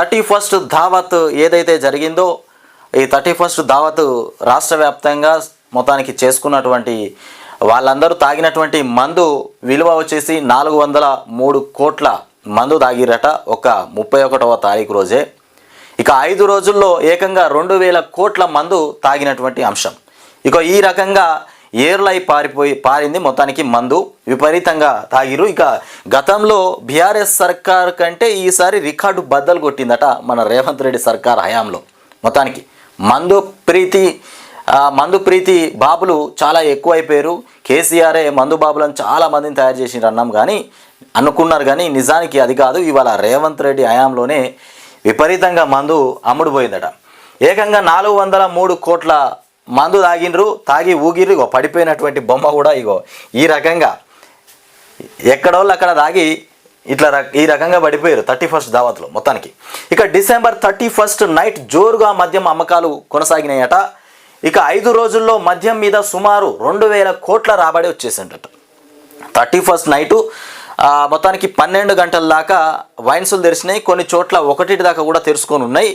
Thirty first దావత్ ఏదైతే జరిగిందో ఈ థర్టీ ఫస్ట్ దావత్ రాష్ట్ర వ్యాప్తంగా మొత్తానికి చేసుకున్నటువంటి వాళ్ళందరూ తాగినటువంటి మందు విలువ వచ్చేసి నాలుగు వందల మూడు కోట్ల మందు తాగిరట ఒక ముప్పై ఒకటవ తారీఖు రోజే. ఇక ఐదు రోజుల్లో ఏకంగా రెండు వేల కోట్ల మందు తాగినటువంటి అంశం. ఇక ఈ రకంగా ఏర్లై పారిపోయి పారింది. మొత్తానికి మందు విపరీతంగా తాగిరు ఇక గతంలో బీఆర్ఎస్ సర్కార్ కంటే ఈసారి రికార్డు బద్దలు కొట్టిందట మన రేవంత్ రెడ్డి సర్కార్ హయాంలో. మొత్తానికి మందు ప్రీతి మందు ప్రీతి బాబులు చాలా ఎక్కువైపోయారు. కేసీఆరే మందు బాబులను చాలా మందిని తయారు చేసిండ్రు అన్నాం కానీ అనుకున్నారు కానీ నిజానికి అది కాదు. ఇవాళ రేవంత్ రెడ్డి హయాంలోనే విపరీతంగా మందు అమ్ముడుపోయిందట. ఏకంగా నాలుగు వందల మూడు కోట్ల మందు తాగిండ్రు తాగి ఊగిర్రు ఇగో పడిపోయినటువంటి బొమ్మ కూడా ఇగో ఈ రకంగా ఎక్కడోళ్ళు అక్కడ తాగి ఇట్లా ఈ రకంగా పడిపోయారు థర్టీ ఫస్ట్ దావత్లో మొత్తానికి. ఇక డిసెంబర్ థర్టీ ఫస్ట్ నైట్ జోరుగా మద్యం అమ్మకాలు కొనసాగినాయట. ఇక ఐదు రోజుల్లో మద్యం మీద సుమారు రెండు వేల కోట్ల రాబడి వచ్చేసిందట. థర్టీ ఫస్ట్ నైటు మొత్తానికి పన్నెండు గంటల దాకా వైన్సులు తెరిచినాయి. కొన్ని చోట్ల ఒకటి దాకా కూడా తెరుచుకొని ఉన్నాయి.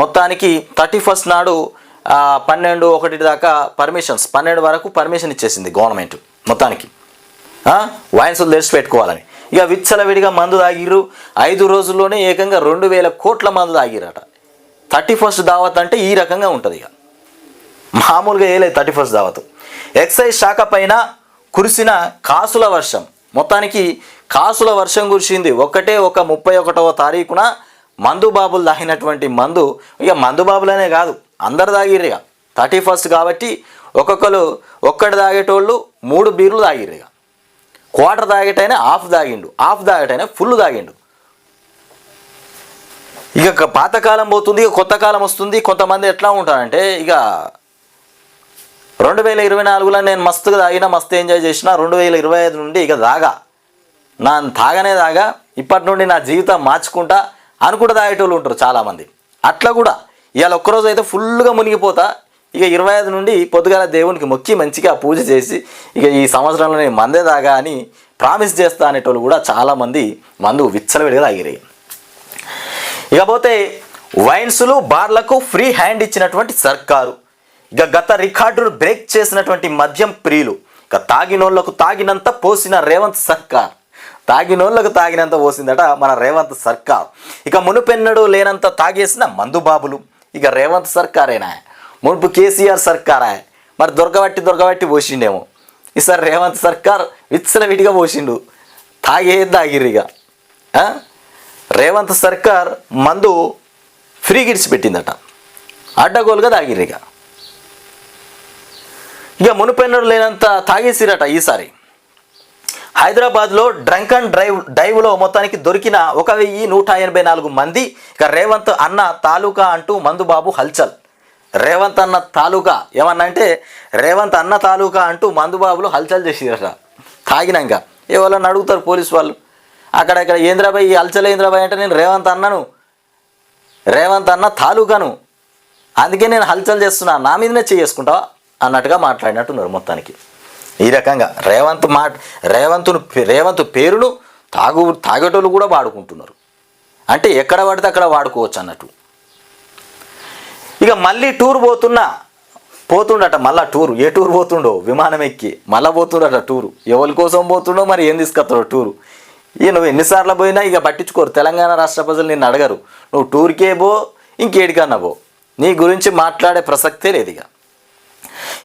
మొత్తానికి థర్టీ ఫస్ట్ నాడు పన్నెండు ఒకటి దాకా పర్మిషన్స్ పన్నెండు వరకు పర్మిషన్ ఇచ్చేసింది గవర్నమెంట్ మొత్తానికి. ఆ, వైన్సులు తెరిచి పెట్టుకోవాలని. ఇక విచ్చలవిడిగా మందు తాగిర్రు. ఐదు రోజుల్లోనే ఏకంగా రెండు వేల కోట్ల మందు తాగిరట థర్టీ ఫస్ట్ దావత్ అంటే ఈ రకంగా ఉంటుంది ఇక. మామూలుగా ఏలేదు థర్టీ ఫస్ట్ దావత్. ఎక్సైజ్ శాఖ పైన కురిసిన కాసుల వర్షం. మొత్తానికి కాసుల వర్షం కురిసింది. ఒకటే ఒక ముప్పై ఒకటవ తారీఖున మందు బాబులు తాగినటువంటి మందు. ఇక మందుబాబులనే కాదు. అందరు తాగిర్రు ఇక. థర్టీ ఫస్ట్ కాబట్టి ఒక్కొక్కరు ఒక్కటి తాగేటోళ్ళు మూడు బీర్లు తాగిర్రు క్వార్టర్ తాగేటైనా హాఫ్ తాగిండు హాఫ్ తాగేటైనా ఫుల్ తాగిండు. ఇక పాతకాలం పోతుంది ఇక కొత్త కాలం వస్తుంది కొంతమంది ఎట్లా ఉంటారంటే ఇక రెండు వేల ఇరవై నాలుగులో నేను మస్తుగా తాగిన మస్తు ఎంజాయ్ చేసిన రెండు వేల ఇరవై ఐదు నుండి ఇక దాగా నా తాగనే దాగా ఇప్పటి నుండి నా జీవితం మార్చుకుంటా అనుకుంటూ తాగేటోళ్ళు ఉంటారు చాలామంది. అట్లా కూడా ఇవాళ ఒక్కరోజు అయితే ఫుల్గా మునిగిపోతా. ఇక ఇరవై ఐదు నుండి పొద్దుగాల దేవునికి మొక్కి మంచిగా పూజ చేసి ఇక ఈ సంవత్సరంలో నేను మందే దాగా అని ప్రామిస్ చేస్తా అనేటోళ్ళు కూడా చాలామంది మందు విచ్చలవిడిగా తాగిరాయి ఇకపోతే వైన్స్లు బార్లకు ఫ్రీ హ్యాండ్ ఇచ్చినటువంటి సర్కారు. ఇక గత రికార్డును బ్రేక్ చేసినటువంటి మద్యం ప్రియులు. ఇక తాగినోళ్ళకు తాగినంత పోసిన రేవంత్ సర్కార్. తాగినోళ్ళకు తాగినంత పోసిందట మన రేవంత్ సర్కార్. ఇక మునుపెన్నడు లేనంత తాగేసిన మందుబాబులు. ఇక రేవంత్ సర్కారేనా? మునుపు కేసీఆర్ సర్కారా? మరి దొరకబట్టి దొరకబట్టి పోసిండేమో ఈసారి రేవంత్ సర్కార్ విచ్చలవిడిగా పోసిండు తాగేది తాగిర్రు ఇక. రేవంత్ సర్కార్ మందు ఫ్రీ గిడ్స్ పెట్టిందట. అడ్డగోలుగా తాగిర్రు ఇక. ఇక మునుపెన్నడు లేనంత తాగేసిరట ఈసారి. హైదరాబాద్లో డ్రంక్ అండ్ డ్రైవ్ డైవ్లో మొత్తానికి దొరికిన ఒక వెయ్యి నూట ఎనభై నాలుగు మంది ఇక రేవంత్ అన్న తాలూకా అంటూ మందుబాబు హల్చల్. రేవంత్ అన్న తాలూకా ఏమన్నా అంటే రేవంత్ అన్న తాలూకా అంటూ మందుబాబులు హల్చల్ చేసిరట. తాగినాక. ఎవరన్నా అడుగుతారు పోలీసు వాళ్ళు? అక్కడ ఇక్కడ ఈ హల్చల్ ఏంద్రాబాయ్ అంటే నేను రేవంత్ అన్నను. రేవంత్ అన్న తాలూకాను. అందుకే నేను హల్చల్ చేస్తున్నా నా మీదనే చేసుకుంటావా అన్నట్టుగా మాట్లాడినట్టున్నారు మొత్తానికి. ఈ రకంగా రేవంత్ మాట రేవంతును రేవంత్ పేరును తాగు తాగేటోళ్ళు కూడా వాడుకుంటున్నారు. అంటే ఎక్కడ పడితే అక్కడ వాడుకోవచ్చు అన్నట్టు. ఇక మళ్ళీ టూర్ పోతున్నా పోతుండట మళ్ళా టూరు. ఏ టూర్ పోతుండో? విమానం ఎక్కి. మళ్ళా పోతుండట టూరు. ఎవరి కోసం పోతుండో మరి ఏం తీసుకొస్తాడో టూరు. ఇక నువ్వు ఎన్నిసార్లు పోయినా ఇక పట్టించుకోరు. తెలంగాణ రాష్ట్ర ప్రజలు నిన్ను అడగరు. నువ్వు టూర్కే పో ఇంకేడికన్నా పో. నీ గురించి మాట్లాడే ప్రసక్తే లేదు ఇక.